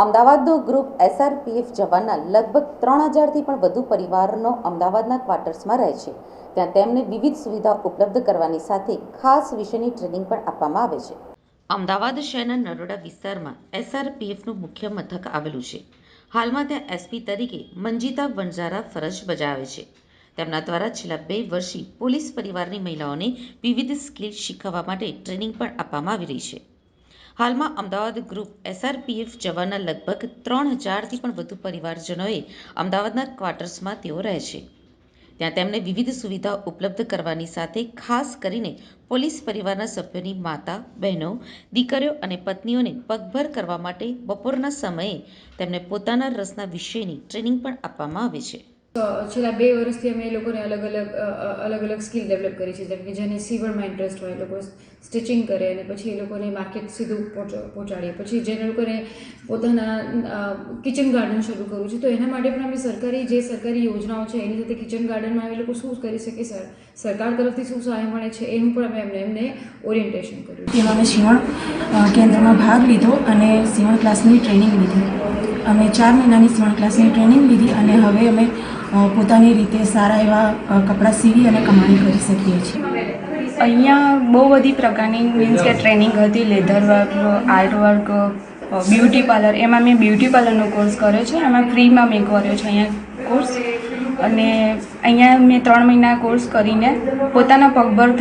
અમદાવાદનો group SRPF જવાનના લગભગ ત્રણ હજારથી પણ વધુ પરિવારનો અમદાવાદના ક્વાર્ટર્સમાં રહે છે. ત્યાં તેમને વિવિધ સુવિધા ઉપલબ્ધ કરવાની સાથે ખાસ વિષયની ટ્રેનિંગ પણ આપવામાં આવે છે. અમદાવાદ શહેરના નરોડા વિસ્તારમાં એસઆરપીએફનું મુખ્ય મથક આવેલું છે. હાલમાં ત્યાં એસપી તરીકે મંજીતા વણઝારા ફરજ બજાવે છે. તેમના દ્વારા છેલ્લા બે વર્ષથી પોલીસ પરિવારની મહિલાઓને વિવિધ સ્કિલ શીખવવા માટે ટ્રેનિંગ પણ આપવામાં આવી રહી છે. હાલમાં અમદાવાદ ગ્રુપ એસઆરપીએફ જવાનના લગભગ ત્રણ હજારથી પણ વધુ પરિવારજનોએ અમદાવાદના ક્વાર્ટર્સમાં તેઓ રહે છે. ત્યાં તેમને વિવિધ સુવિધાઓ ઉપલબ્ધ કરવાની સાથે ખાસ કરીને પોલીસ પરિવારના સભ્યોની માતા, બહેનો, દીકરીઓ અને પત્નીઓને પગભર કરવા માટે બપોરના સમયે તેમને પોતાના રસના વિષયની ટ્રેનિંગ પણ આપવામાં આવે છે. છેલ્લા બે વર્ષથી અમે એ લોકોને અલગ અલગ અલગ અલગ સ્કિલ ડેવલપ કરી છે. જેમ કે જેને સીવણમાં ઇન્ટરેસ્ટ હોય એ લોકો સ્ટિચિંગ કરે અને પછી એ લોકોને માર્કેટ સીધું પહોંચ- પહોંચાડીએ પછી જેને લોકોને પોતાના કિચન ગાર્ડન શરૂ કરવું છે, તો એના માટે પણ અમે સરકારી, જે સરકારી યોજનાઓ છે, એની સાથે કિચન ગાર્ડનમાં એ લોકો શું કરી શકે સર? સરકાર તરફથી શું સહાય મળે છે, એનું પણ અમે એમને એમને ઓરિએન્ટેશન કર્યું તેમાં અમે સીવણ કેન્દ્રમાં ભાગ લીધો અને સીવણ ક્લાસની ટ્રેનિંગ લીધી. અમે ચાર મહિનાની સીવણ ક્લાસની ટ્રેનિંગ લીધી અને હવે અમે પોતાની રીતે સારા એવા કપડાં સીવી અને કમાણી કરી શકીએ છીએ. અહીંયા બહુ બધી પ્રકારની મીન્સ કે ટ્રેનિંગ હતી leather work art work beauty parlour એમાં મેં બ્યુટી પાર્લરનો કોર્સ કર્યો છે, એમાં ફ્રીમાં મેં કર્યો છે અહીંયા કોર્સ અને અહીંયા મેં ત્રણ મહિના કોર્સ કરીને પોતાના પગભર થઈ